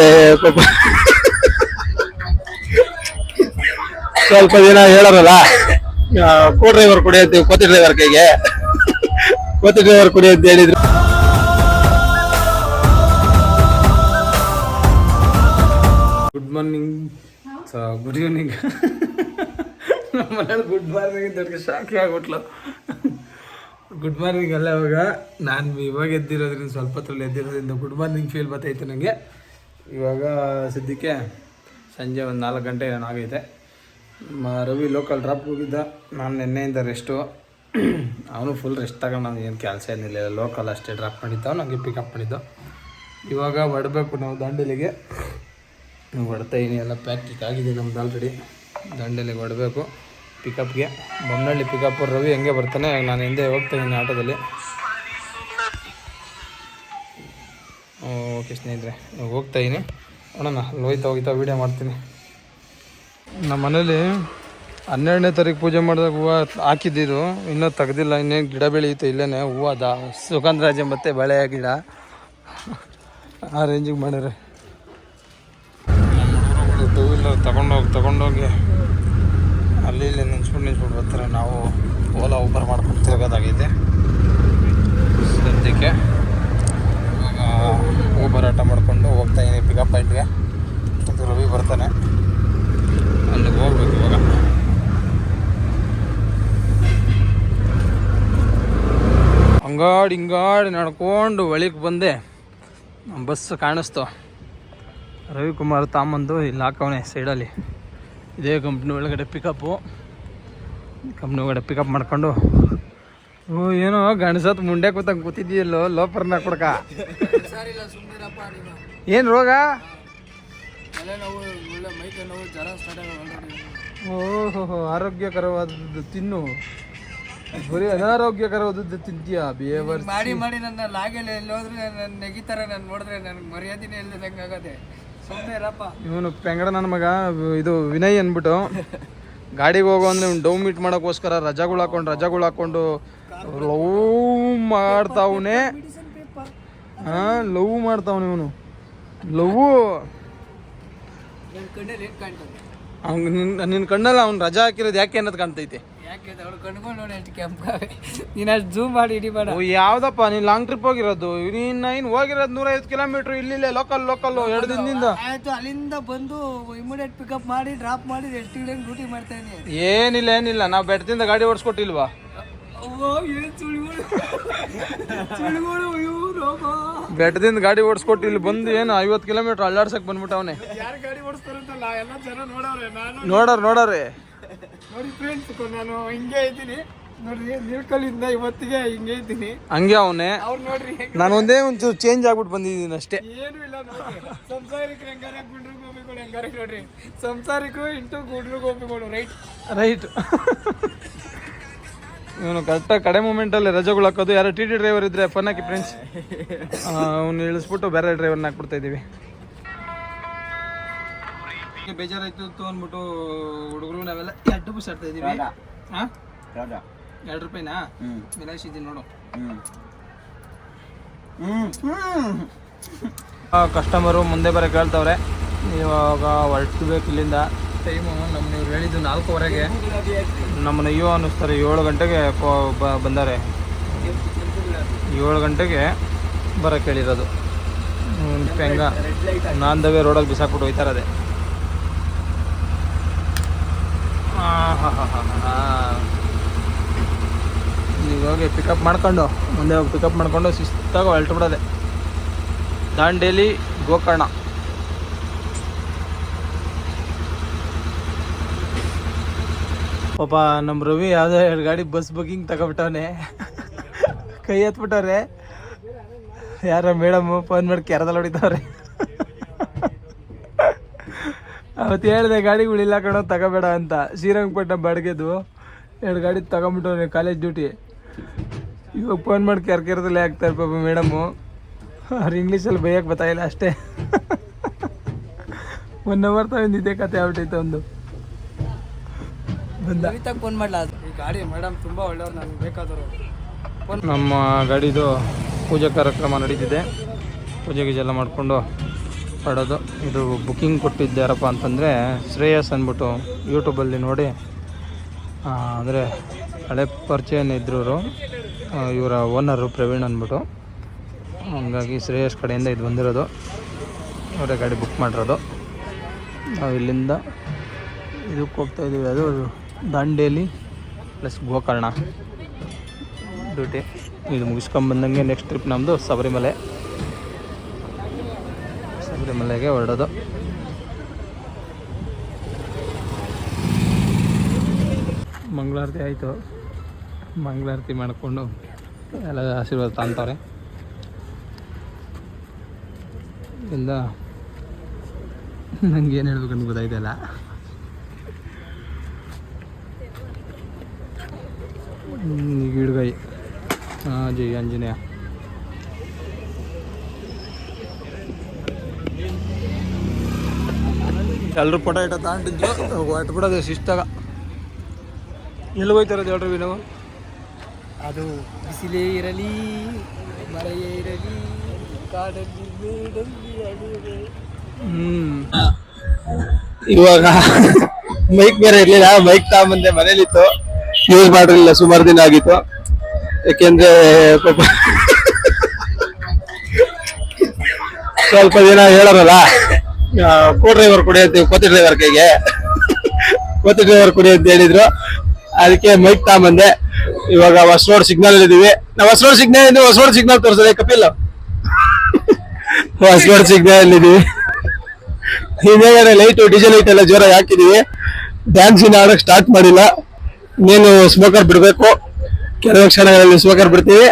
ಸ್ವಲ್ಪ ದಿನ ಹೇಳೋರಲ್ಲ ಕೋ ಡ್ರೈವರ್ ಕೊಡಿ ಅಂತೀವಿ ಕೋತಿ ಡ್ರೈವರ್ ಕೈಗೆ. ಕೋತಿ ಡ್ರೈವರ್ ಕೊಡಿ ಅಂತ ಹೇಳಿದ್ರು. ಗುಡ್ ಮಾರ್ನಿಂಗ್ ಗುಡ್ ಈವ್ನಿಂಗ್ ನಮ್ಮ ಗುಡ್ ಮಾರ್ನಿಂಗ್ ಅಂತ ಶಾಕಿ ಆಗ್ಬಿಟ್ಲು. ಗುಡ್ ಮಾರ್ನಿಂಗ್ ಅಲ್ಲ ಇವಾಗ. ನಾನು ಇವಾಗ ಎದ್ದಿರೋದ್ರಿಂದ ಸ್ವಲ್ಪ ಹೊತ್ತಲ್ಲಿ ಎದ್ದಿರೋದ್ರಿಂದ ಗುಡ್ ಮಾರ್ನಿಂಗ್ ಫೀಲ್ ಬರ್ತೈತೆ ನನಗೆ ಇವಾಗ ಸದ್ಯಕ್ಕೆ ಸಂಜೆ ಒಂದು ನಾಲ್ಕು ಗಂಟೆ ಏನಾಗೈತೆ ಆಗೈತೆ ಮ- ರವಿ ಲೋಕಲ್ ಡ್ರಾಪ್ ಹೋಗಿದ್ದ. ನಾನು ನಿನ್ನೆಯಿಂದ ರೆಸ್ಟು ಅವನು ಫುಲ್ ರೆಸ್ಟ್ ತಗೊಂಡು ನನಗೆ ಏನು ಕೆಲಸ ಏನಿಲ್ಲ ಲೋಕಲ್ ಅಷ್ಟೇ ಡ್ರಾಪ್ ಮಾಡಿದ್ದು ನನಗೆ ಪಿಕಪ್ ಮಾಡಿದ್ದು ಇವಾಗ ಹೊಡಬೇಕು ನಾವು ದಾಂಡೇಲಿಗೆ. ಹೊಡ್ತಾಯಿನಿ ಎಲ್ಲ ಪ್ಯಾಕ್ಟಿಕ್ ಆಗಿದೆ ನಮ್ದು ಆಲ್ರೆಡಿ ದಾಂಡೇಲಿಗೆ ಹೊಡಬೇಕು. ಪಿಕಪ್ಗೆ ಬೊಮ್ಮನಹಳ್ಳಿ ಪಿಕಪ್ ರವಿ ಹೆಂಗೆ ಬರ್ತಾನೆ ನಾನು ಹಿಂದೆ ಹೋಗ್ತಾ ಇದ್ದೀನಿ ಆಟೋದಲ್ಲಿ. ಓಕೆ ಸ್ನೇಹಿತರೆ ಹೋಗ್ತಾ ಇದೀನಿ. ನೋಡೋಣ ಹೋಯ್ತಾ ಹೋಗ್ತಾ ವೀಡಿಯೋ ಮಾಡ್ತೀನಿ. ನಮ್ಮ ಮನೇಲಿ ಹನ್ನೆರಡನೇ ತಾರೀಕು ಪೂಜೆ ಮಾಡಿದಾಗ ಹೂವು ಹಾಕಿದ್ದಿದ್ದು, ಇನ್ನೂ ತೆಗ್ದಿಲ್ಲ, ಇನ್ನೇನು ಗಿಡ ಬೆಳೆಯುತ್ತೆ ಇಲ್ಲೇ ಹೂವು ಅದ. ಸುಗಂಧರಾಜ ಮತ್ತು ಬಳೆ ಗಿಡ. ಆ ರೇಂಜಿಗೆ ಮಾಡ್ಯಾರೆ ಟೂ ವೀಲರ್ ತಗೊಂಡೋಗಿ ತಗೊಂಡೋಗಿ ಅಲ್ಲಿ ಇಲ್ಲಿ ನಿಂಚ್ಬಿಟ್ಟು ನಿಂಚ್ಬಿಟ್ಟು ಬರ್ತಾರೆ. ನಾವು ಓಲಾ ಊಬರ್ ಮಾಡ್ಕೊಂಡು ತಿರ್ಗೋದಾಗೈತೆ ಸದ್ಯಕ್ಕೆ ಇವಾಗ ಊಬರ್ ಆಟ ಮಾಡಿಕೊಂಡು ಹೋಗ್ತಾ ಇದೀನಿ ಪಿಕಪ್ ಪಾಯಿಂಟ್ಗೆ ಅದು ರವಿ ಬರ್ತಾನೆ ಅಲ್ಲಿಗೆ ಹೋಗ್ಬೇಕು ಇವಾಗ ಹಂಗಾಡಿ ಹಿಂಗಾಡಿ ನಡ್ಕೊಂಡು ಒಳಗೆ ಬಂದೆ. ಬಸ್ ಕಾಣಿಸ್ತು. ರವಿಕುಮಾರ್ ತಾಮಂದು ಇಲ್ಲಿ ಹಾಕವನೆ ಸೈಡಲ್ಲಿ. ಇದೇ ಕಂಪ್ನಿ ಒಳಗಡೆ ಪಿಕಪ್ಪು ಕಂಪ್ನಿ ಒಳಗಡೆ ಪಿಕಪ್ ಮಾಡ್ಕೊಂಡು, ಓ, ಏನೋ ಗಣಸತ್ ಮುಂಡೆ ಕೂತಂಗೆ ಕೂತಿದ್ದೀಯಲ್ಲೋ, ಲೋಪರ್ನ ಕೊಡ್ಕ. ಏನು ರೋಗ? ಓಹೋ ಆರೋಗ್ಯಕರವಾದದ್ದು ತಿನ್ನು. ಬರೀ ಅನಾರೋಗ್ಯಕರವಾದದ್ದು ತಿಂತೀಯಾ? ಬೇವರ್ ಮಾಡಿ ಮಾಡಿ ನನ್ನ ಲಾಗೆಲ್ಲ ಎಲ್ಲಿ ಹೋದ್ರೆ ನನ್ನ ನೆಗಿತಾರೆ ನಾನು ನೋಡಿದ್ರೆ ನನಗೆ ಮರ್ಯಾದೆ ಇಲ್ಲದಂಗೆ ಆಗದೆ. ಸುಮ್ಮನೆ ಇರಪ್ಪ. ಇವನು ಪೆಂಗಡ ನನ್ನ ಮಗ ಇದು ವಿನಯ್ ಅಂದ್ಬಿಟ್ಟು ಗಾಡಿಗೆ ಹೋಗೋ ಅಂದ್ರೆ ಇವ್ನು ಡೌ ಮೀಟ್ ಮಾಡೋಕ್ಕೋಸ್ಕರ ರಜಾಗಳು ಹಾಕೊಂಡು ರಜಾಗಳು ಹಾಕೊಂಡು ಲವ್ ಮಾಡ್ತಾವನೆ. ಹಾ ಲವ್ ಮಾಡ್ತಾವನೆ ಇವನು. ಲವ್. ಅವ್ನು ನಿನ್ನ ನಿನ್ನ ಕಣ್ಣಲ್ಲಿ ಅವ್ನು ರಜಾ ಹಾಕಿರೋದು ಯಾಕೆ ಅನ್ನೋದು ಕಾಣ್ತೈತೆ. ಯಾಕೆ ಅವಳು ಕಣ್ಕೊಂಡು ನೋಡಿ ಅಷ್ಟು ಕೆಂಪಾವೆ ನೀನು ಅಷ್ಟು ಝೂಮ್ ಮಾಡಿ ಹಿಡಿಬೇಡ ಓ ಯಾವ್ದಪ್ಪ ನೀನ್ ಲಾಂಗ್ ಟ್ರಿಪ್ ಹೋಗಿರೋದು? ನೀನು ಹೋಗಿರೋದು ಹೋಗಿರೋದು ನೂರೈವತ್ತು ಕಿಲೋಮೀಟರ್ ಇಲ್ಲಿಲ್ಲೇ ಲೋಕಲ್ ಲೋಕಲ್ ಎರಡು ದಿನದಿಂದ. ಆಯ್ತು ಅಲ್ಲಿಂದ ಬಂದು ಇಮಿಡಿಯೇಟ್ ಪಿಕಪ್ ಮಾಡಿ ಡ್ರಾಪ್ ಮಾಡಿ ಎಷ್ಟು ಡ್ಯೂಟಿ ಮಾಡ್ತಾ ಇದೀನಿ ಏನಿಲ್ಲ ಏನಿಲ್ಲ. ನಾವು ಬೆಟ್ಟದಿಂದ ಗಾಡಿ ಓಡಿಸ್ಕೊಟ್ಟಿಲ್ವಾ? ಬೆಟ್ಟದಿಂದ ಗಾಡಿ ಓಡಿಸ್ಕೊಟ್ಟು ಇಲ್ಲಿ ಬಂದು ಏನು ಐವತ್ತು ಕಿಲೋಮೀಟರ್ ಅಲ್ಲಾಡ್ಸಕ್ ಬಂದ್ಬಿಟ್ಟವನೆ. ಯಾರು ಗಾಡಿ ಓಡಿಸ್ತಾರಂತಲ್ಲ ಎಲ್ಲ ಜನ ನೋಡವ್ರೆ ನಾನು ನೋಡರ್ ನೋಡರಿ. ನೋಡಿ ಫ್ರೆಂಡ್ಸ್ ನಾನು ಹಿಂಗೆ ಇದ್ದೀನಿ. ನೋಡ್ರಿ ನಿಲ್ಕಲ್ಲಿಂದ ಇವತ್ತಿಗೆ ಹಿಂಗೆ ಇದ್ದೀನಿ. ಹಂಗೆ ಅವನೇ. ಅವ್ರು ನೋಡ್ರಿ ನಾನು ಒಂದೇ ಒಂಚೂರು ಚೇಂಜ್ ಆಗ್ಬಿಟ್ಟು ಬಂದಿದ್ದೀನಿ ಅಷ್ಟೇ. ಏನು ಇಲ್ಲ ನೋಡ್ರಿ ಸಂಸಾರಿಕರು ಹೆಂಗಾರೆ ಗುಂಡ್ರು ಗೋಪಿಗಳು ಹೆಂಗಾರೆ ನೋಡ್ರಿ. ಸಂಸಾರಿಕರು ಇಂಟು ಗುಂಡ್ರು ಗೋಪಿಗಳು ರೈಟ್ ರೈಟ್ ಇವನು ಕರೆಕ್ಟಾಗಿ ಕಡೆ ಮೂಮೆಂಟಲ್ಲಿ ರಜೆಗಳು ಹಾಕೋದು ಯಾರೋ ಟಿ ಟಿ ಡ್ರೈವರ್ ಇದ್ರೆ ಫನ್ ಹಾಕಿ ಫ್ರೆಂಡ್ಸ್ ಅವ್ನು ಇಳಿಸ್ಬಿಟ್ಟು ಬೇರೆ ಡ್ರೈವರ್ನ ಹಾಕ್ಬಿಡ್ತಾ ಇದ್ದೀವಿ. ಬೇಜಾರಾಯ್ತು ಅಂದ್ಬಿಟ್ಟು ಹುಡುಗರು ನಾವೆಲ್ಲ ಎರಡು ರೂಪಾಯಿ ಆಡ್ತಾ ಇದೀವಿ ಹಾಂ ಎರಡು ರೂಪಾಯಿನಾ? ವಿಲಾಸಿದ್ದೀನಿ ನೋಡು. ಕಸ್ಟಮರು ಮುಂದೆ ಬರೋ ಕೇಳ್ತವ್ರೆ. ಇವಾಗ ಹೊರಟ್ಬೇಕು ಇಲ್ಲಿಂದ. ಟೈಮು ನಮ್ಮನ್ನ ಇವ್ರು ಹೇಳಿದ್ದು ನಾಲ್ಕೂವರೆಗೆ. ನಮ್ಮನ್ನ ಅಯ್ಯೋ ಅನ್ನಿಸ್ತಾರೆ. ಏಳು ಗಂಟೆಗೆ ಬಂದಾರೆ. ಏಳು ಗಂಟೆಗೆ ಬರೋಕ್ಕೆ ಹೇಳಿರೋದು ಹೆಂಗ ನಾಂದವೇ ರೋಡಲ್ಲಿ ಬಿಸಾಕ್ಬಿಟ್ಟು ಹೋಯ್ತಾರದೆ ಇವಾಗ ಪಿಕಪ್ ಮಾಡ್ಕೊಂಡು, ಮುಂದೆ ಹೋಗಿ ಪಿಕಪ್ ಮಾಡ್ಕೊಂಡು ಶಿಸ್ತಾಗ ಹೊರಟು ಬಿಡೋದೆ ದಾಂಡೇಲಿ, ಗೋಕರ್ಣ. ಪಾಪ ನಮ್ಮ ರವಿ ಯಾವುದೋ ಎರಡು ಗಾಡಿ ಬಸ್ ಬುಕಿಂಗ್ ತಗೊಬಿಟ್ಟವನೆ ಕೈ ಎತ್ಬಿಟ್ಟವ್ರೆ. ಯಾರ ಮೇಡಮ್ ಫೋನ್ ಮಾಡಿ ಕೆರದಲ್ಲಿ ಹೊಡಿತಾವ್ರೆ. ಅವತ್ತು ಹೇಳಿದೆ ಗಾಡಿಗಳಿಲ್ಲ ಕಣೋ ತಗೋಬೇಡ ಅಂತ. ಶ್ರೀರಂಗಪಟ್ಟಣ ಬಾಡಿಗೆದು ಎರಡು ಗಾಡಿ ತಗೊಂಬಿಟ್ಟು ಕಾಲೇಜ್ ಡ್ಯೂಟಿ ಇವಾಗ ಫೋನ್ ಮಾಡಿ ಕೆರ್ಕೆರದಲ್ಲಿ ಆಗ್ತಾರೆ ಪಾಪ ಮೇಡಮು ಅವ್ರು ಇಂಗ್ಲೀಷಲ್ಲಿ ಬೈಯಕ್ಕೆ ಬರ್ತಾಯಿಲ್ಲ ಅಷ್ಟೇ. ಒನ್ ಅವರ್ ತಗೊಂಡಿದ್ದೆ ಕತೆ ಆಗ್ಬಿಟ್ಟಿತ್ತು ಒಂದು. ಬಂದ. ಫೋನ್ ಮಾಡ್ಲಾ? ಈ ಗಾಡಿ ಮೇಡಮ್ ತುಂಬ ಒಳ್ಳೆಯವ್ರು ನನಗೆ ಬೇಕಾದರು ನಮ್ಮ ಗಾಡಿದು ಪೂಜಾ ಕಾರ್ಯಕ್ರಮ ನಡೀತಿದೆ. ಪೂಜೆ ಗೀಜೆಲ್ಲ ಮಾಡಿಕೊಂಡು ಪಡೋದು ಇದು ಬುಕ್ಕಿಂಗ್ ಕೊಟ್ಟಿದ್ದಾರಪ್ಪ ಅಂತಂದರೆ ಶ್ರೇಯಸ್ ಅಂದ್ಬಿಟ್ಟು ಯೂಟ್ಯೂಬಲ್ಲಿ ನೋಡಿ ಅಂದರೆ ಹಳೆ ಪರಿಚಯನ ಇದ್ರು ಇವರ ಓನರು ಪ್ರವೀಣ್ ಅಂದ್ಬಿಟ್ಟು. ಹಂಗಾಗಿ ಶ್ರೇಯಸ್ ಕಡೆಯಿಂದ ಇದು ಬಂದಿರೋದು. ಅವರೇ ಗಾಡಿ ಬುಕ್ ಮಾಡಿರೋದು. ನಾವು ಇಲ್ಲಿಂದ ಇದಕ್ಕೆ ಹೋಗ್ತಾ ಇದ್ದೀವಿ. ಅದು ದಾಂಡೇಲಿ ಪ್ಲಸ್ ಗೋಕರ್ಣ. ಡ್ಯೂಟಿ. ಇದು ಮುಗಿಸ್ಕೊಂಬಂದಂಗೆ ನೆಕ್ಸ್ಟ್ ಟ್ರಿಪ್ ನಮ್ಮದು ಶಬರಿಮಲೆ ಶಬರಿಮಲೆಗೆ ಹೊರಡೋದು. ಮಂಗಳಾರತಿ ಆಯಿತು. ಮಂಗಳಾರತಿ ಮಾಡಿಕೊಂಡು ಎಲ್ಲ ಆಶೀರ್ವಾದ ತಾಂತವ್ರೆ ಇಂದ ನಂಗೆ ಏನು ಹೇಳ್ಬೇಕಂತ ಗೊತ್ತಾಯ್ತಲ್ಲ ಈಗ ಹಾಂ ಜೈ ಆಂಜನೇಯ. ಎಲ್ಲರೂ ಇಟ್ಟ ತಗೊಂಡಿದ್ರು ಹೊಟ್ಟು ಬಿಡೋದು ಶಿಸ್ತಾಗ ಎಲ್ಲಿ ಹೋಯ್ತಾರದು ಹೇಳ್ರಿ ನಾವು? ಅದು ಬಿಸಿಲೇ ಇರಲಿ ಮಳೆಯೇ ಇರಲಿ ಕಾಡಲ್ಲಿ ಮೇಡಲ್ಲಿ ಹ್ಞೂ ಇವಾಗ ಮೈಕ್ ಬೇರೆ ಇರಲಿಲ್ಲ ಮೈಕ್ ತಗೊಂಬಂದೆ ಮನೇಲಿತ್ತು. ಯೂಸ್ ಮಾಡಿರಲಿಲ್ಲ ಸುಮಾರು ದಿನ ಆಗಿತ್ತು. ಯಾಕೆಂದ್ರೆ ಪಾಪ ಸ್ವಲ್ಪ ದಿನ ಹೇಳೋರಲ್ಲ. ಕೋ ಡ್ರೈವರ್ ಕೊಡಿ ಅಂತ ಕೋತಿ ಡ್ರೈವರ್ ಕೈಗೆ. ಕೋತಿ ಡ್ರೈವರ್ ಕೊಡಿ ಅಂತ ಹೇಳಿದ್ರು. ಅದಕ್ಕೆ ಮೈಕ್ ತಗೊಂಬಂದೆ. ಇವಾಗ ಹೊಸ ರೋಡ್ ಸಿಗ್ನಲ್ ಇದೀವಿ ನಾವು ಹೊಸ ರೋಡ್ ಸಿಗ್ನಲ್ ಇದ್ದೀವಿ ಹೊಸ ರೋಡ್ ಸಿಗ್ನಲ್ ತೋರಿಸದೆ ಕಪಿಲ್. ಹೊಸ ರೋಡ್ ಸಿಗ್ನಲ್ ಇದೀವಿ ಹಿಂದೆ ಲೈಟು ಡಿಜೆ ಲೈಟ್ ಎಲ್ಲ ಜೋರಾಗಿ ಹಾಕಿದೀವಿ. ಡ್ಯಾನ್ಸ್ ಇನ್ನು ಆಡಕ್ ಸ್ಟಾರ್ಟ್ ಮಾಡಿಲ್ಲ. ನೀನು ಸ್ಮೋಕರ್ ಬಿಡಬೇಕು. ಕೆಲವು ಕ್ಷಣಗಳಲ್ಲಿ ಸ್ಮೋಕರ್ ಬಿಡ್ತೀವಿ.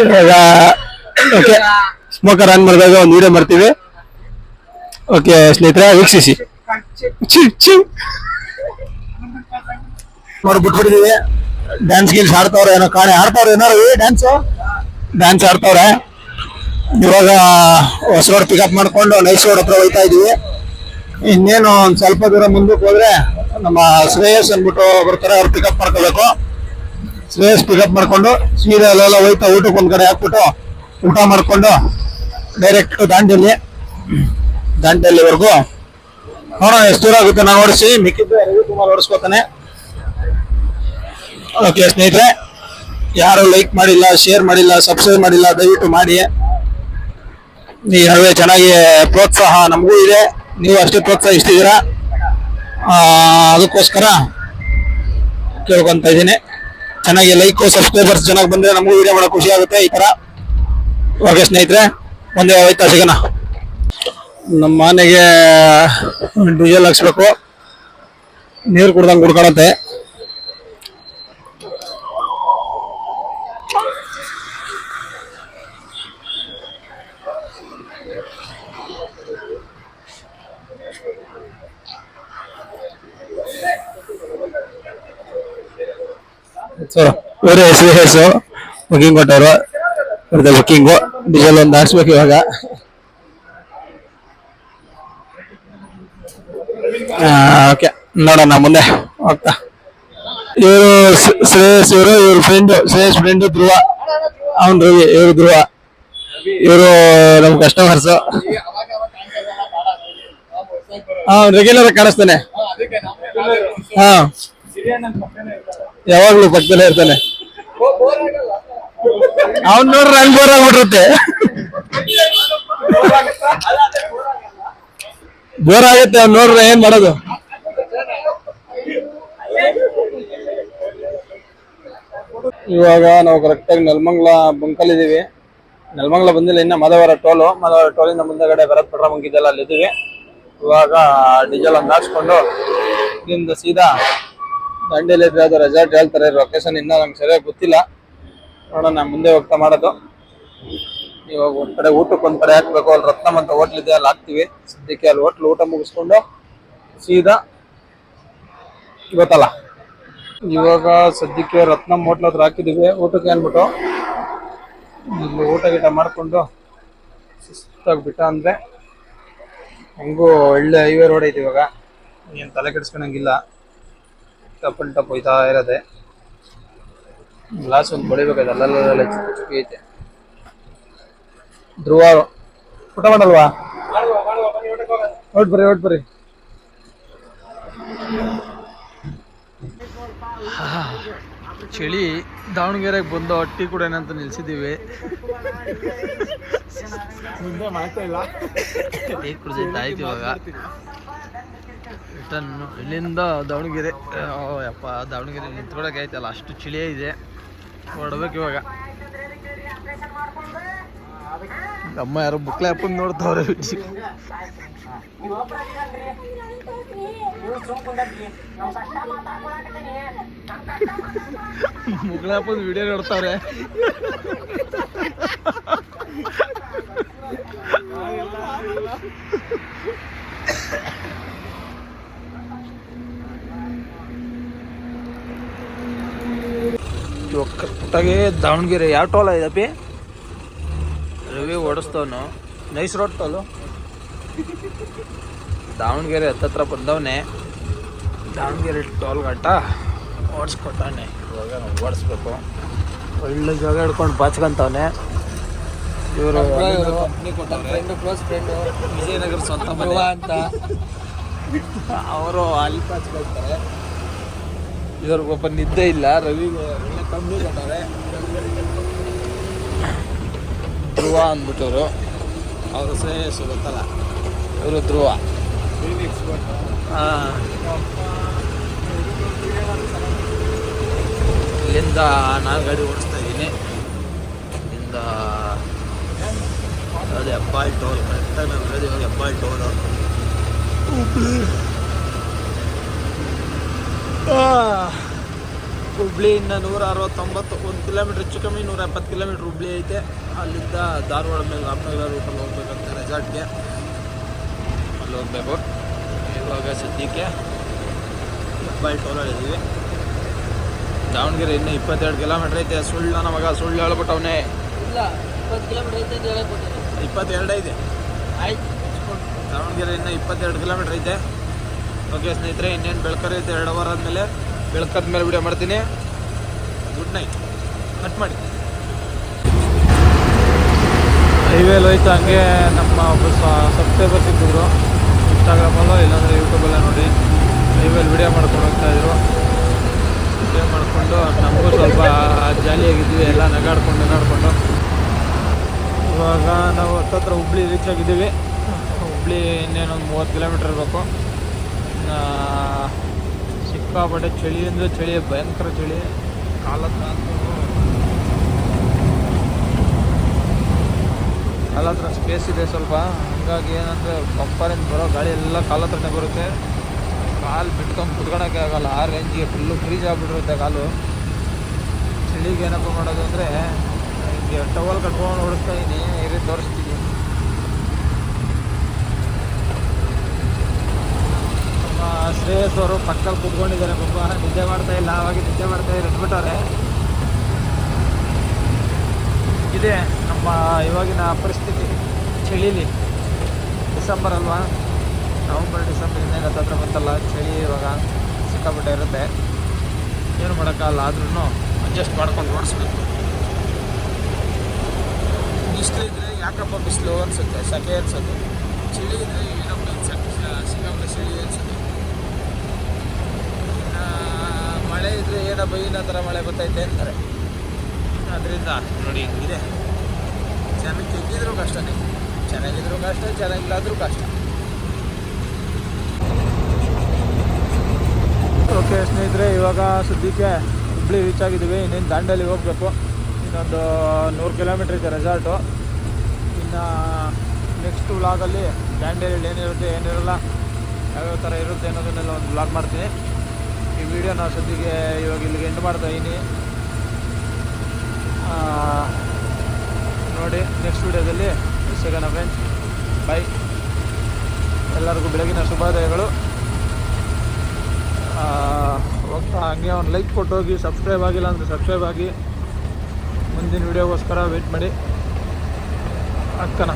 ಇವಾಗ ಓಕೆ ಸ್ಮೋಕರ್ ಆನ್ ಮಾಡಿದಾಗ ಒಂದು ವೀಡಿಯೋ ಮಾಡ್ತೀವಿ. ಓಕೆ ಸ್ನೇಹಿತರೆ ವೀಕ್ಷಿಸಿ. ನೋಡಿ ಬಿಟ್ಬಿಟ್ಟಿದೀವಿ. ಡ್ಯಾನ್ಸ್ ಗೀಲ್ಸ್ ಆಡ್ತಾವ್ರೆ ಏನೋ ಕಾಣೆ. ಆಡ್ತಾವ್ರೆ ಏನಾರು ಡ್ಯಾನ್ಸ್ ಡ್ಯಾನ್ಸ್ ಆಡ್ತಾವ್ರೆ. ಇವಾಗ ಹೊಸ ರೋಡ್ ಪಿಕಪ್ ಮಾಡ್ಕೊಂಡು ನೈಸ್ ರೋಡ್ ಹತ್ರ ಹೋಗ್ತಾ ಇದೀವಿ. ಇನ್ನೇನು ಒಂದ್ ಸ್ವಲ್ಪ ದೂರ ಮುಂದಕ್ಕೆ ಹೋದ್ರೆ ನಮ್ಮ ಶ್ರೇಯಸ್ ಅಂದ್ಬಿಟ್ಟು ಬರ್ತಾರೆ ಅವ್ರು ಪಿಕಪ್ ಮಾಡ್ಕೋಬೇಕು. ಶ್ರೇಯಸ್ ಪಿಕಪ್ ಮಾಡ್ಕೊಂಡು ಸೀರೆ ಅಲ್ಲೆಲ್ಲ ಹೋಯ್ತಾ ಊಟಕ್ಕೆ ಒಂದ್ ಕಡೆ ಹಾಕ್ಬಿಟ್ಟು ಊಟ ಮಾಡಿಕೊಂಡು ಡೈರೆಕ್ಟ್ ದಾಂಡೇಲಿ ದಾಂಡೇಲಿವರೆಗೂ. ನೋಡೋಣ ಎಷ್ಟು ದೂರ ಆಗುತ್ತೆ ನಾನು ಓಡಿಸಿ ಮಿಕ್ಕಿದ್ದು ರವಿಕುಮಾರ್ ಓಡಿಸ್ಕೋತಾನೆ. ಓಕೆ ಸ್ನೇಹಿತರೆ ಯಾರು ಲೈಕ್ ಮಾಡಿಲ್ಲ ಶೇರ್ ಮಾಡಿಲ್ಲ ಸಬ್ಸ್ಕ್ರೈಬ್ ಮಾಡಿಲ್ಲ ದಯವಿಟ್ಟು ಮಾಡಿ. ಈ ನಡುವೆ ಚೆನ್ನಾಗಿ ಪ್ರೋತ್ಸಾಹ ನಮಗೂ ಇದೆ. ನೀವು ಅಷ್ಟೇ ಪ್ರೋತ್ಸಾಹ ಇಷ್ಟಿದ್ದೀರಾ ಆ, ಅದಕ್ಕೋಸ್ಕರ ಕೇಳ್ಕೊತ ಇದ್ದೀನಿ. ಚೆನ್ನಾಗಿ ಲೈಕ್ ಸಬ್ಸ್ಕ್ರೈಬರ್ಸ್ ಚೆನ್ನಾಗಿ ಬಂದರೆ ನಮಗೂ ವಿಡಿಯೋ ಮಾಡೋ ಖುಷಿ ಆಗುತ್ತೆ ಈ ತರ. ಓಕೆ ಸ್ನೇಹಿತರೆ, ಒಂದು ಹೋಯ್ತಾ ಸಿಗೋಣ? ನಮ್ಮ ಮನೆಗೆ ಡೀಸೆಲ್ ಹಾಕ್ಸ್ಬೇಕು. ನೀರು ಕುಡ್ದಂಗೆ ಕುಡ್ಕೊಳತ್ತೆ. ಸೊ ಇವರೇ ಎಸ್ ಎಸ್ ಬುಕ್ಕಿಂಗ್ ಕೊಟ್ಟವರು. ಇವ್ರದ್ದು ಬುಕಿಂಗು ಡೀಸೆಲ್ ಒಂದು ಹಾಕ್ಸ್ಬೇಕು ಇವಾಗ. ಓಕೆ ನೋಡೋಣ ಮುಂದೆ. ಹೋಗ್ತಾ. ಇವರು ಶ್ರೇಯಸ್ ಇವರು ಇವ್ರ ಫ್ರೆಂಡ್ ಶ್ರೇಯಸ್ ಫ್ರೆಂಡ್ ಧ್ರುವ. ಅವನ್ ರವಿ ಇವರು ಧ್ರುವ. ಇವರು ನಮ್ ಕಸ್ಟಮರ್ಸ್ ಹಾ ರೆಗ್ಯುಲರ್ ಕಾಣಿಸ್ತಾನೆ ಹಾ. ಯಾವಾಗ್ಲೂ ಪಕ್ಕದಲ್ಲೇ ಇರ್ತಾನೆ. ಅವ್ನ್ ನೋಡ್ರಿ ಹಂಗ್ ಬೋರ್ ಆಗ್ಬಿಟ್ಟಿರುತ್ತೆ. ಬೋರ್ ಆಗುತ್ತೆ, ಅವ್ನ್ ನೋಡ್ರೆ ಏನ್ ಮಾಡೋದು? ಇವಾಗ ನಾವು ಕರೆಕ್ಟಾಗಿ ನೆಲಮಂಗ್ಲ ಬಂಕಲ್ ಇದೀವಿ. ನೆಲಮಂಗ್ಲ ಬಂದಿಲ್ಲ, ಇನ್ನ ಮಧವರ ಟೋಲು. ಮಾಧವರ ಟೋಲಿಂದ ಮುಂದೆಗಡೆ ಭರತ್ ಪಟ್ರ ಬಂಕ್ ಇದೆಲ್ಲ ಅಲ್ಲಿ ಇದೀವಿ ಇವಾಗ ಡೀಸೆಲ್ ಒಂದು ಹಾಕ್ಸ್ಕೊಂಡು ಇಲ್ಲಿಂದ ಸೀದಾ ದಂಡೇಲಿ ರೆಸಾರ್ಟ್ ಹೇಳ್ತಾರೆ ಲೊಕೇಶನ್ ಇನ್ನ ನಮ್ಗೆ ಸರಿಯಾಗಿ ಗೊತ್ತಿಲ್ಲ. ನೋಡೋಣ ಮುಂದೆ ಹೋಗ್ತಾ ಮಾಡೋದು. ಇವಾಗ ಒಂದ್ ಕಡೆ ಊಟಕ್ಕೆ ಒಂದ್ ಕಡೆ ಹಾಕ್ಬೇಕು, ಅಲ್ಲಿ ರತ್ನಮ್ ಅಂತ ಹೋಟ್ಲ್ ಇದೆ, ಅಲ್ಲಿ ಹಾಕ್ತಿವಿ. ಸದ್ಯಕ್ಕೆ ಅಲ್ಲಿ ಹೋಟ್ಲ್ ಊಟ ಮುಗಿಸ್ಕೊಂಡು ಸೀದಾ ಇವತ್ತಲ್ಲ. ಇವಾಗ ಸದ್ಯಕ್ಕೆ ರತ್ನಮ್ ಹೋಟ್ಲ್ ಹತ್ರ ಹಾಕಿದೀವಿ, ಊಟಕ್ಕೆ ಅಂದ್ಬಿಟ್ಟು. ಇಲ್ಲಿ ಊಟ ಗೀಟ ಮಾಡ್ಕೊಂಡು ಸುಸ್ತಾಗಿ ಬಿಟ್ಟ ಅಂದ್ರೆ ಹೆಂಗೂ ಒಳ್ಳೆ ಹೈವೇ ರೋಡ್ ಐತಿ ಇವಾಗ. ಏನು ತಲೆ ಕೆಡಿಸ್ಕೊಳಂಗಿಲ್ಲ ಟಪ್ ಅಂಡ್ ಟಪ್ ಹೋಯ್ತಾ ಇರೋದೆ. ಗ್ಲಾಸ್ ಒಂದು ಹೊಡಿಬೇಕಾಯ್ತು ಅಲ್ಲೆಲ್ಲ ಚುಕ್ಕಿ ಚುಕ್ಕಿ ಐತೆ. ಧ್ರುವ ಊಟ ಮಾಡಲ್ವಾ? ಹೊಟ್ ಬರ್ರಿ ಹೊಟ್ ಬರ್ರಿ. ಚಳಿ ದಾವಣಗೆರೆಗೆ ಬಂದು ಹೊಟ್ಟಿ ಕೂಡ ಏನಂತ ನಿಲ್ಸಿದ್ದೀವಿ. ಮುಂದೆ ಮಾಡ್ತಾ ಇಲ್ಲ. ಟೀ ಕುಡಿದಿದ್ದು ಆಯ್ತು ಇವಾಗ. ರಿಟರ್ನ್ ಇಲ್ಲಿಂದ ದಾವಣಗೆರೆ ಓ ಯಪ್ಪ ದಾವಣಗೆರೆ ನಿಂತ್ಕೊಳಕ್ಕೆ ಆಯ್ತಲ್ಲ ಅಷ್ಟು ಚಳಿಯೇ ಇದೆ. ಹೊರಡ್ಬೇಕು ಇವಾಗ. ಅಮ್ಮ ಯಾರು ಬುಕ್ಲೆ ಹಾಕೊಂಡು ನೋಡ್ತಾವ್ರೆ ಮುಗ್ಳೆ ಹಾಕೊಂಡು ವಿಡಿಯೋ ನೋಡ್ತಾವ್ರೆ. ಒಟ್ಟಾಗೆ ದಾವಣಗೆರೆ ಯಾವ ಟೋಲ ಇದಪ್ಪಿ ರವಿ ಓಡಿಸ್ತವನು ನೈಸ್ ರೋಡ್ ಟೋಲು. ದಾವಣಗೆರೆ ಹತ್ತತ್ರ ಬಂದವನೆ. ದಾವಣಗೆರೆ ಟೋಲ್ ಗಂಟ ಓಡಿಸ್ಕೊಟ್ಟವನೆ ಇವಾಗ ಓಡಿಸ್ಬೇಕು. ಒಳ್ಳೆ ಜಾಗ ಹಿಡ್ಕೊಂಡು ಬಾಚ್ಕೊಂತವನೆ. ಇವರು ವಿಜಯನಗರ ಸ್ವಂತ ಅಂತ. ಅವರು ಅಲ್ಲಿ ಬಾಚ್ಕೊಳ್ತಾರೆ. ಇವ್ರ ಪಾಪ ನಿದ್ದೆ ಇಲ್ಲ, ರವಿ ಕಮ್ಮಿ ಧ್ರುವ ಅಂದ್ಬಿಟ್ಟವರು. ಅವ್ರ ಶ್ರೇಯಸ್ಸು ಗೊತ್ತಲ್ಲ? ಇವರು ಧ್ರುವ. ಹಾಂ. ಇಲ್ಲಿಂದ ನಾನು ಗಾಡಿ ಓಡಿಸ್ತಾ ಇದ್ದೀನಿ. ಇಲ್ಲಿಂದ ಅದೇ ಹೆಬ್ಬಾಳ್ ಟೋಲ್ ಕರೆಕ್ಟಾಗಿ ನಾನು ಇವಾಗ ಹೆಬ್ಬಾಳ್ ಟೋಲು. ಹುಬ್ಳಿಯಿಂದ ನೂರ ಅರವತ್ತೊಂಬತ್ತು ಒಂದು ಕಿಲೋಮೀಟ್ರ್ ಹೆಚ್ಚು ಕಮ್ಮಿ ನೂರ ಎಪ್ಪತ್ತು ಕಿಲೋಮೀಟ್ರ್ ಹುಬ್ಳಿ ಐತೆ. ಅಲ್ಲಿಂದ ಧಾರವಾಡ ಮೇಲೆ ರಾಮನಗರ ರೂಟಲ್ಲಿ ಹೋಗ್ಬೇಕಂತ ರೆಸಾರ್ಟ್ಗೆ ಅಲ್ಲಿ ಹೋಗ್ಬೇಕು. ಇವಾಗ ಸದ್ಯಕ್ಕೆ ಬೈ ಟೋಲಿದ್ದೀವಿ ದಾವಣಗೆರೆ ಇನ್ನೂ ಇಪ್ಪತ್ತೆರಡು ಕಿಲೋಮೀಟ್ರ್ ಐತೆ. ಸುಳ್ಳು ನನ್ನ ಮಗ ಸುಳ್ಳು ಹೇಳ್ಬಿಟ್ಟವನೇ ಇಲ್ಲ ಇಪ್ಪತ್ತು ಕಿಲೋಮೀಟರ್ ಐತೆ ಅಂತ ಇಪ್ಪತ್ತೆರಡು ಐತೆ ಆಯ್ತು ದಾವಣಗೆರೆ ಇನ್ನೂ ಇಪ್ಪತ್ತೆರಡು ಕಿಲೋಮೀಟ್ರ್ ಐತೆ. ಓಕೆ ಸ್ನೇಹಿತರೆ, ಇನ್ನೇನು ಬೆಳ್ಕರಿ ಐತೆ? ಎರಡು ಅವರ್ ಆದಮೇಲೆ ಬೆಳ್ಕದ ಮೇಲೆ ವಿಡಿಯೋ ಮಾಡ್ತೀನಿ. ಗುಡ್ ನೈಟ್ ಕಟ್ ಮಾಡಿ. ಹೈವೇಲಿ ಹೋಯ್ತು, ಹಂಗೆ ನಮ್ಮ ಸಬ್ಸ್ಕ್ರೈಬರ್ ಸಿಕ್ಕಿದ್ರು ಇನ್ಸ್ಟಾಗ್ರಾಮಲ್ಲೋ ಇಲ್ಲಾಂದರೆ ಯೂಟ್ಯೂಬಲ್ಲೇ ನೋಡಿ. ಹೈವೇಲಿ ವಿಡಿಯೋ ಮಾಡ್ಕೊಂಡು ಹೋಗ್ತಾಯಿದ್ರು ವಿಡಿಯೋ ಮಾಡಿಕೊಂಡು ನಮಗೂ ಸ್ವಲ್ಪ ಜಾಲಿಯಾಗಿದ್ವಿ ಎಲ್ಲ ನಗಾಡ್ಕೊಂಡು ನಗಾಡ್ಕೊಂಡು. ಇವಾಗ ನಾವು ಹತ್ತತ್ರ ಹುಬ್ಳಿ ರೀಚ್ ಆಗಿದ್ದೀವಿ. ಹುಬ್ಳಿ ಇನ್ನೇನೊಂದು ಮೂವತ್ತು ಕಿಲೋಮೀಟ್ರ್ ಇರಬೇಕು. ಸಿಕ್ಕಾಪಟ್ಟೆ ಚಳಿ ಅಂದರೆ ಚಳಿ, ಭಯಂಕರ ಚಳಿ ಕಾಲತ್ರ ಕಾಲ ಹತ್ರ ಸ್ಪೇಸ್ ಇದೆ ಸ್ವಲ್ಪ. ಹಂಗಾಗಿ ಏನಂದರೆ ಪಂಪರಿಂದ ಬರೋ ಗಾಳಿ ಎಲ್ಲ ಕಾಲ ಹತ್ರನೇ ಬರುತ್ತೆ. ಕಾಲು ಬಿಟ್ಕೊಂಡು ಕುತ್ಕೊಳಕ್ಕೆ ಆಗಲ್ಲ. ಆ ರೇಂಜಿಗೆ ಫುಲ್ಲು ಫ್ರೀಜ್ ಆಗಿಬಿಟ್ಟಿರುತ್ತೆ ಕಾಲು. ಚಳಿಗೆ ಏನಪ್ಪ ಮಾಡೋದು ಅಂದರೆ ಹಿಂಗೆ ಟವಲ್ ಕಟ್ಕೊಂಡು ಹೊಡಿಸ್ತಾ ಇದ್ದೀನಿ ಇರಿ ತೋರಿಸ್ತೀನಿ ನಮ್ಮ ಶ್ರೇಯಸ್ ಅವರು ಪಕ್ಕದಲ್ಲಿ ಕುತ್ಕೊಂಡಿದ್ದಾರೆ. ಪಾಪ ನಿದ್ದೆ ಮಾಡ್ತಾ ಇಲ್ಲ. ಅವಾಗ ನಿದ್ದೆ ಮಾಡ್ತಾ ಇಲ್ಲ ಇಟ್ಬಿಟ್ಟವ್ರೆ ಇದೆ ನಮ್ಮ ಇವಾಗಿನ ಪರಿಸ್ಥಿತಿ. ಚಳಿಲಿ. ಡಿಸೆಂಬರ್ ಅಲ್ವಾ? ನವಂಬರ್, ಡಿಸೆಂಬರ್ ಇನ್ನೇನು ಹತ್ತತ್ರ ಬಂತಲ್ಲ. ಚಳಿ ಇವಾಗ ಸಿಕ್ಕಾಪಟ್ಟೆ ಇರುತ್ತೆ. ಏನು ಮಾಡೋಕ್ಕಾಗಲ್ಲ. ಆದ್ರೂ ಅಡ್ಜಸ್ಟ್ ಮಾಡ್ಕೊಂಡು ಓಡಿಸ್ಬೇಕು. ಬಿಸಿಲು ಇದ್ದರೆ ಯಾಕಪ್ಪ ಬಿಸಿಲು ಅನಿಸುತ್ತೆ? ಸೆಕೆ ಅನಿಸುತ್ತೆ. ಚಳಿ ಇದ್ದರೆ ಏನಪ್ಪ ಸಿಕ್ಕಾಪಟ್ಟೆ ಚಳಿ ಅನಿಸುತ್ತೆ. ಮಳೆ ಬೈನ ಥರ ಮಳೆ ಬರ್ತೈತೆ ಅಂತಾರೆ. ಅದರಿಂದ ನೋಡಿ ಇದೆ ಚೆನ್ನಾಗಿ ತೆಗಿದ್ರು ಕಷ್ಟನೇ. ಚೆನ್ನಾಗಿದ್ರೂ ಕಷ್ಟ, ಚೆನ್ನಾಗಿಲ್ಲಾದರೂ ಕಷ್ಟ. ಓಕೆ ಸ್ನೇಹಿತರೆ, ಇವಾಗ ಸುದ್ದಿಗೆ ಹುಬ್ಳಿ ರೀಚ್ ಆಗಿದ್ದೀವಿ. ಇನ್ನೇನು ದಾಂಡೇಲಿ ಹೋಗಬೇಕು. ಇನ್ನೊಂದು ನೂರು ಕಿಲೋಮೀಟ್ರ್ ಇದೆ ರೆಸಾರ್ಟು ಇನ್ನು ನೆಕ್ಸ್ಟ್ ವ್ಲಾಗಲ್ಲಿ ದಾಂಡೇಲಿ ಏನಿರುತ್ತೆ, ಏನಿರಲ್ಲ, ಯಾವ್ಯಾವ ಥರ ಇರುತ್ತೆ ಅನ್ನೋದನ್ನೆಲ್ಲ ಒಂದು ವ್ಲಾಗ್ ಮಾಡ್ತೀನಿ. ವಿಡಿಯೋ ನಾವು ಸದ್ಯಕ್ಕೆ ಇವಾಗ ಇಲ್ಲಿಗೆ ಎಂಡ್ ಮಾಡ್ತಾ ಇದ್ದೀನಿ ನೋಡಿ ನೆಕ್ಸ್ಟ್ ವಿಡಿಯೋದಲ್ಲಿ ಸಿಗೋಣ ಫ್ರೆಂಡ್ಸ್ ಬೈ ಎಲ್ಲರಿಗೂ ಬೆಳಗಿನ ಶುಭೋದಯಗಳು. ಹೋಗ್ತಾ ಹಂಗೆ ಒಂದು ಲೈಕ್ ಕೊಟ್ಟೋಗಿ ಸಬ್ಸ್ಕ್ರೈಬ್ ಆಗಿಲ್ಲ ಅಂದರೆ ಸಬ್ಸ್ಕ್ರೈಬ್ ಆಗಿ. ಮುಂದಿನ ವಿಡಿಯೋಗೋಸ್ಕರ ವೆಯ್ಟ್ ಮಾಡಿ. ಅಕ್ಕನ.